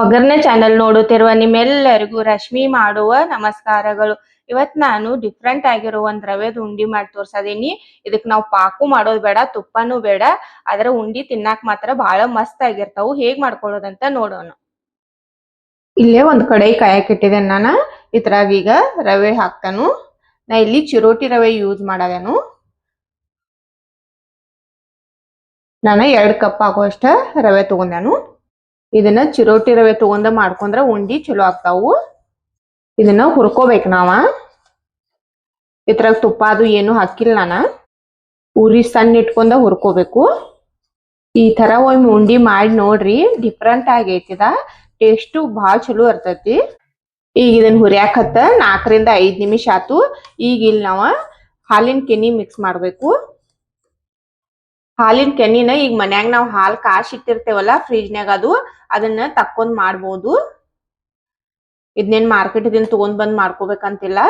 ಒಗ್ಗರಣೆ ಚಾನೆಲ್ ನೋಡುತ್ತಿರುವ ನಿಮ್ಮೆಲ್ಲರಿಗೂ ರಶ್ಮಿ ಮಾಡುವ ನಮಸ್ಕಾರಗಳು. ಇವತ್ ನಾನು ಡಿಫ್ರೆಂಟ್ ಆಗಿರೋ ಒಂದ್ ರವೆದ ಉಂಡಿ ಮಾಡಿ ತೋರ್ಸದೀನಿ. ಇದಕ್ ನಾವು ಪಾಕು ಮಾಡೋದ್ ಬೇಡ, ತುಪ್ಪನೂ ಬೇಡ. ಆದ್ರೆ ಉಂಡಿ ತಿನ್ನಾಕ್ ಮಾತ್ರ ಬಹಳ ಮಸ್ತ್ ಆಗಿರ್ತಾವು. ಹೇಗ್ ಮಾಡ್ಕೊಳ್ಳೋದಂತ ನೋಡೋಣ. ಇಲ್ಲೇ ಒಂದ್ ಕಡೆ ಕಾಯಕ್ ಇಟ್ಟಿದೆ ನಾನು. ಇದ್ರಾಗ ಈಗ ರವೆ ಹಾಕ್ತಾನು. ನಾ ಇಲ್ಲಿ ಚಿರೋಟಿ ರವೆ ಯೂಸ್ ಮಾಡದೇನು. ನಾನು ಎರಡು ಕಪ್ ಆಗುವಷ್ಟ ರವೆ ತಗೊಂಡಾನು. ಇದನ್ನ ಚಿರೋಟಿ ರವೆ ತಗೊಂಡ ಮಾಡ್ಕೊಂಡ್ರ ಉಂಡಿ ಚಲೋ ಆಗ್ತಾವು. ಇದನ್ನ ಹುರ್ಕೋಬೇಕು ನಾವ. ಇದ್ರಾಗ ತುಪ್ಪ ಅದು ಏನು ಹಾಕಿಲ್ಲ ನಾನು. ಉರಿ ಸಣ್ಣ ಇಟ್ಕೊಂಡ ಹುರ್ಕೋಬೇಕು. ಈ ತರ ಒಮ್ಮೆ ಉಂಡಿ ಮಾಡಿ ನೋಡ್ರಿ ಡಿಫ್ರೆಂಟ್ ಆಗೈತಿದ ಟೇಸ್ಟು ಭಾಳ ಚಲೋ ಇರ್ತೈತಿ. ಈಗ ಇದನ್ನ ಹುರಿಯಾಕತ್ತ ನಾಲ್ಕರಿಂದ ಐದ್ ನಿಮಿಷ ಆತು. ಈಗ ಇಲ್ಲಿ ನಾವ ಹಾಲಿನ ಕೆನಿ ಮಿಕ್ಸ್ ಮಾಡ್ಬೇಕು. ಹಾಲಿನ ಕೆನಿನ ಈಗ ಮನ್ಯಾಗ ನಾವು ಹಾಲು ಕಾಶ್ ಇಟ್ಟಿರ್ತೇವಲ್ಲ ಫ್ರಿಜ್ನ್ಯಾಗ ಅದು, ಅದನ್ನ ತಕ್ಕೊಂಡ್ ಮಾಡ್ಬೋದು. ಇದನ್ನೇನ್ ಮಾರ್ಕೆಟ್ ಇದನ್ನ ತಗೊಂಡ್ ಬಂದ್ ಮಾಡ್ಕೋಬೇಕಂತಿಲ್ಲ.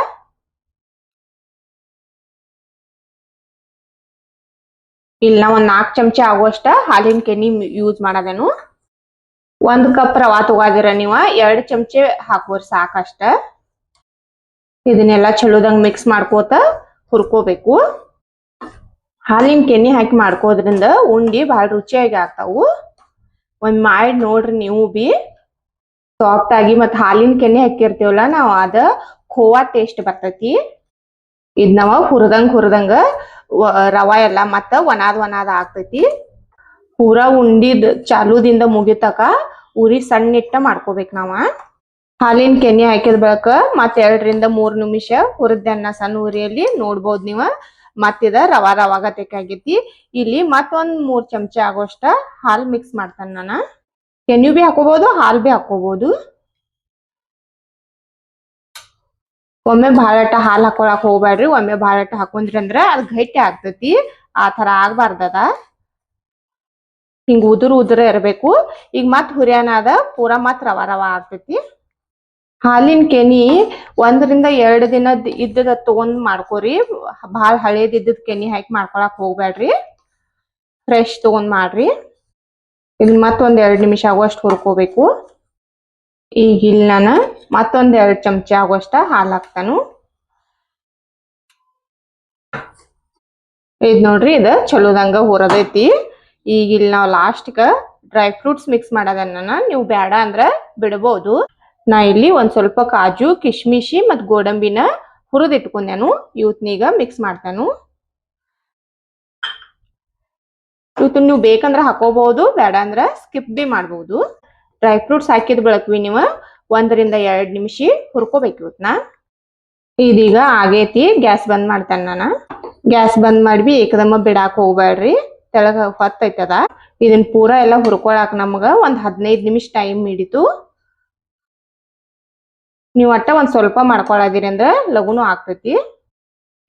ಇಲ್ಲ ಒಂದ್ ನಾಲ್ಕು ಚಮಚ ಆಗುವಷ್ಟ ಹಾಲಿನ ಕೆನಿ ಯೂಸ್ ಮಾಡೋದೇನು. ಒಂದ್ ಕಪ್ ರವಾ ತಗೋದಿರ ನೀವ, ಎರಡ್ ಚಮಚೆ ಹಾಕೋರ್ ಸಾಕಷ್ಟ. ಇದನ್ನೆಲ್ಲ ಚಲೋದಂಗ್ ಮಿಕ್ಸ್ ಮಾಡ್ಕೋತ ಹುರ್ಕೋಬೇಕು. ಹಾಲಿನ ಕೆನೆ ಹಾಕಿ ಮಾಡ್ಕೋದ್ರಿಂದ ಉಂಡಿ ಬಹಳ ರುಚಿಯಾಗಿ ಆಗ್ತಾವು ಒಂದ್ ಮಾಡಿ ನೋಡ್ರಿ ನೀವು ಬಿ. ಸಾಫ್ಟ್ ಆಗಿ ಮತ್ತು ಹಾಲಿನ ಕೆನೆ ಹಾಕಿರ್ತೀವಲ್ಲ ನಾವು ಅದ ಖೋವಾ ಟೇಸ್ಟ್ ಬರ್ತೈತಿ. ಇದ್ ನಾವು ಹುರಿದಂಗೆ ಹುರಿದಂಗೆ ರವಾ ಎಲ್ಲ ಮತ್ತ ಒಣಾದ್ ಒಣಾದ್ ಆಗ್ತೈತಿ. ಪೂರಾ ಉಂಡಿದ್ ಚಾಲುದಿಂದ ಮುಗಿತಕ ಉರಿ ಸಣ್ಣ ಇಟ್ಟ ಮಾಡ್ಕೋಬೇಕು ನಾವ. ಹಾಲಿನ ಕೆನೆ ಹಾಕಿದ ಬಳಿಕ ಮತ್ತೆ ಎರಡರಿಂದ ಮೂರ್ ನಿಮಿಷ ಹುರಿದನ್ನ ಸಣ್ಣ ಉರಿಯಲ್ಲಿ ನೋಡ್ಬೋದು ನೀವ. ಮತ್ತಿದ ರವಾ ರವಾಗ ತೆಕ್ಕಾಗೈತಿ ಇಲ್ಲಿ ಮತ್ತೊಂದ್ ಮೂರ್ ಚಮಚ ಆಗೋಷ್ಟ ಹಾಲ್ ಮಿಕ್ಸ್ ಮಾಡ್ತಾನ ನಾನ. ಕೆನ್ಯೂ ಬಿ ಹಾಕೋಬಹುದು ಹಾಲ್ ಬಿ ಹಾಕೋಬಹುದು ಒಮ್ಮೆ ಭಾಳಟ ಹಾಲ್ ಹಾಕೊಳಕ್ ಹೋಗ್ಬ್ಯಾಡ್ರಿ. ಒಮ್ಮೆ ಭಾಳಟ ಹಾಕೊಂಡ್ರಿ ಅಂದ್ರ ಅದ್ ಗಟ್ಟಿ ಆಗ್ತತಿ. ಆ ತರ ಆಗ್ಬಾರ್ದದ. ಹಿಂಗ್ ಉದುರು ಉದುರ ಇರ್ಬೇಕು. ಈಗ ಮತ್ ಅದ, ಪೂರಾ ಮತ್ ರವಾ ರವಾ ಆಗ್ತೈತಿ. ಹಾಲಿನ ಕೆನಿ ಒಂದರಿಂದ ಎರಡು ದಿನ ಇದ್ದದ ತಗೊಂಡ್ ಮಾಡ್ಕೋರಿ. ಭಾಳ ಹಳೇದ್ ಇದ್ದದ್ ಕೆನಿ ಹಾಕಿ ಮಾಡ್ಕೊಳಕ್ ಹೋಗ್ಬೇಡ್ರಿ ಫ್ರೆಶ್ ತಗೊಂಡ್ ಮಾಡ್ರಿ. ಇಲ್ಲಿ ಮತ್ತೊಂದ್ ಎರಡು ನಿಮಿಷ ಆಗುವಷ್ಟು ಹುರ್ಕೋಬೇಕು. ಈಗ ಇಲ್ಲಿ ನಾನು ಮತ್ತೊಂದ್ ಎರಡು ಚಮಚ ಆಗುವಷ್ಟ ಹಾಲು ಹಾಕ್ತಾನು. ಇದ್ ನೋಡ್ರಿ ಇದ ಚಲೋದಂಗ ಹುರದೈತಿ. ಈಗ ಇಲ್ಲಿ ನಾವು ಲಾಸ್ಟ್ಗ ಡ್ರೈ ಫ್ರೂಟ್ಸ್ ಮಿಕ್ಸ್ ಮಾಡೋದನ್ನ ನೀವು ಬೇಡ ಅಂದ್ರ ಬಿಡಬಹುದು ನಾ ಇಲ್ಲಿ ಒಂದ್ ಸ್ವಲ್ಪ ಕಾಜು, ಕಿಶ್ಮಿಶಿ ಮತ್ ಗೋಡಂಬಿನ ಹುರಿದಿಟ್ಕೊಂಡೆನು. ಇವತ್ನೀಗ ಮಿಕ್ಸ್ ಮಾಡ್ತಾನು. ಇವತ್ತು ನೀವು ಬೇಕಂದ್ರೆ ಹಾಕೋಬಹುದು, ಬೇಡ ಅಂದ್ರೆ ಸ್ಕಿಪ್ ಬಿ ಮಾಡ್ಬೋದು ಡ್ರೈ ಫ್ರೂಟ್ಸ್ ಹಾಕಿದ ಬಳಕ್ವಿ ನೀವು. ಒಂದರಿಂದ ಎರಡು ನಿಮಿಷ ಹುರ್ಕೋಬೇಕು ಇವತ್ನ. ಇದೀಗ ಆಗೈತಿ, ಗ್ಯಾಸ್ ಬಂದ್ ಮಾಡ್ತಾನ ನಾನು. ಗ್ಯಾಸ್ ಬಂದ್ ಮಾಡಿ ಏಕದಮ್ಮ ಬಿಡಾಕ್ ಹೋಗ್ಬೇಡ್ರಿ ತೆಳಗ ಹೊತ್ತೈತದ. ಇದನ್ನ ಪೂರಾ ಎಲ್ಲ ಹುರ್ಕೊಳಕ್ ನಮಗ ಒಂದ್ ಹದಿನೈದು ನಿಮಿಷ ಟೈಮ್ ಹಿಡಿತು. ನೀವು ಒಟ್ಟ ಒಂದು ಸ್ವಲ್ಪ ಮಾಡ್ಕೊಳದಿರಿ ಅಂದ್ರ ಲಘುನು ಆಗ್ತೈತಿ.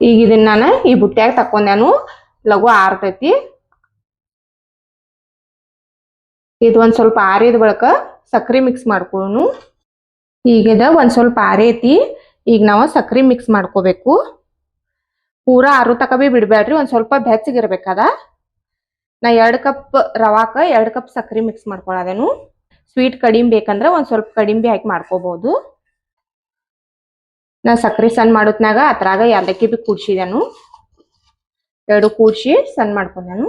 ಈಗ ಇದನ್ನ ನಾನು ಈ ಬುಟ್ಟ್ಯಾಗ ತಕೊಂಡ್ಯಾನು ಲಘು ಆರ್ತೈತಿ. ಇದು ಒಂದು ಸ್ವಲ್ಪ ಆರಿದ ಬಳಿಕ ಸಕ್ರಿ ಮಿಕ್ಸ್ ಮಾಡ್ಕೊಳ್ಳೋನು ಈಗಿದ ಒಂದು ಸ್ವಲ್ಪ ಆರೈತಿ. ಈಗ ನಾವು ಸಕ್ರಿ ಮಿಕ್ಸ್ ಮಾಡ್ಕೋಬೇಕು. ಪೂರ ಆರು ತಕ ಬಿ ಬಿಡ್ಬೇಡ್ರಿ ಒಂದು ಸ್ವಲ್ಪ ಬೆಚ್ಚಗಿರ್ಬೇಕಾದ. ನಾ ಎರಡು ಕಪ್ ರವಾಕ, ಎರಡು ಕಪ್ ಸಕ್ರಿ ಮಿಕ್ಸ್ ಮಾಡ್ಕೊಳದೇನು. ಸ್ವೀಟ್ ಕಡಿಮೆ ಬೇಕಂದ್ರೆ ಒಂದು ಸ್ವಲ್ಪ ಕಡಿಮೆ ಹಾಕಿ ಮಾಡ್ಕೋಬಹುದು ನಾ ಸಕ್ಕರೆ ಸಣ್ಣ ಮಾಡೋತ್ನಾಗ ಅದ್ರಾಗ ಯಾಲಕ್ಕಿ ಬಿ ಕೂಡ್ಸಿದೆನು. ಎರಡು ಕೂಡ್ಸಿ ಸಣ್ಣ ಮಾಡ್ಕೊಂಡೆನು.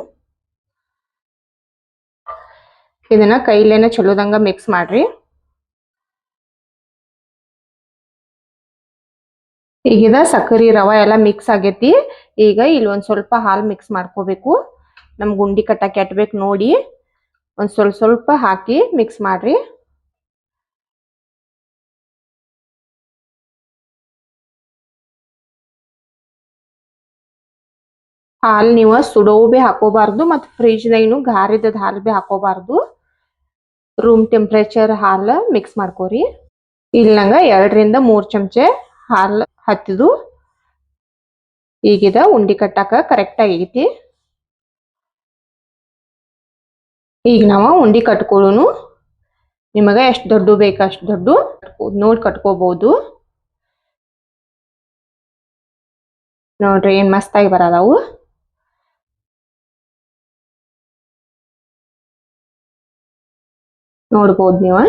ಇದನ್ನ ಕೈಲೇನ ಚಲೋದಂಗ ಮಿಕ್ಸ್ ಮಾಡ್ರಿ. ಈಗಿದ ಸಕ್ಕರೆ ರವ ಎಲ್ಲ ಮಿಕ್ಸ್ ಆಗೈತಿ. ಈಗ ಇಲ್ಲಿ ಒಂದ್ ಸ್ವಲ್ಪ ಹಾಲು ಮಿಕ್ಸ್ ಮಾಡ್ಕೋಬೇಕು. ನಮ್ ಗುಂಡಿ ಕಟ್ಟಕ್ಕೆ ಎಟ್ಬೇಕು ನೋಡಿ. ಒಂದ್ ಸ್ವಲ್ಪ ಸ್ವಲ್ಪ ಹಾಕಿ ಮಿಕ್ಸ್ ಮಾಡ್ರಿ. ಹಾಲ್ ನೀವು ಸುಡೋವು ಬಿ ಹಾಕೋಬಾರ್ದು ಮತ್ತು ಫ್ರಿಜ್ದಾಗಿನು ಗಾರಿದ ಹಾಲು ಭೀ ಹಾಕೋಬಾರ್ದು. ರೂಮ್ ಟೆಂಪ್ರೇಚರ್ ಹಾಲು ಮಿಕ್ಸ್ ಮಾಡ್ಕೋರಿ. ಇಲ್ಲಿ ನಂಗೆ ಎರಡರಿಂದ ಮೂರು ಚಮಚೆ ಹಾಲು ಹತ್ತಿದು. ಈಗಿದ ಉಂಡಿ ಕಟ್ಟಾಕ ಕರೆಕ್ಟ್ ಆಗೈತಿ ಈಗ ನಾವು ಉಂಡಿ ಕಟ್ಕೊಳ್ಳೋನು ನಿಮಗೆ ಎಷ್ಟು ದೊಡ್ಡ ಬೇಕು ಅಷ್ಟು ದೊಡ್ಡ ನೋಡಿ ಕಟ್ಕೋಬಹುದು ನೋಡ್ರಿ ಏನು ಮಸ್ತಾಗಿ ಬರದಾವು. ನೋಡ್ಬೋದು ನೀವು.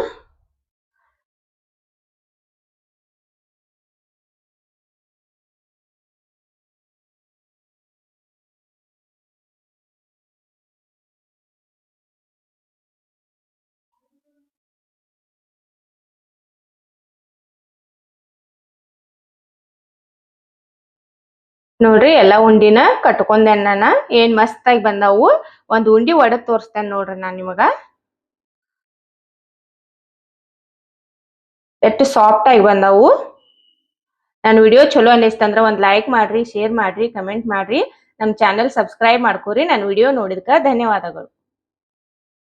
ನೋಡ್ರಿ, ಎಲ್ಲಾ ಉಂಡಿನ ಕಟ್ಕೊಂಡೆ ನಾನ ಏನ್ ಮಸ್ತಾಗಿ ಬಂದಾವು. ಒಂದು ಉಂಡಿ ಒಡದ್ ತೋರಿಸ್ತೇನೆ ನೋಡ್ರಿ ನಾನ್ ನಿಮಗ. ಎಷ್ಟು ಸಾಫ್ಟ್ ಆಗಿ ಬಂದವು. ನನ್ನ ವಿಡಿಯೋ ಚಲೋ ಅನ್ನಿಸ್ತಂದ್ರೆ ಒಂದು ಲೈಕ್ ಮಾಡ್ರಿ ಶೇರ್ ಮಾಡ್ರಿ ಕಮೆಂಟ್ ಮಾಡ್ರಿ. ನಮ್ಮ ಚಾನೆಲ್ ಸಬ್ಸ್ಕ್ರೈಬ್ ಮಾಡ್ಕೋರಿ ನನ್ನ ವಿಡಿಯೋ ನೋಡಿದ್ಕ ಧನ್ಯವಾದಗಳು.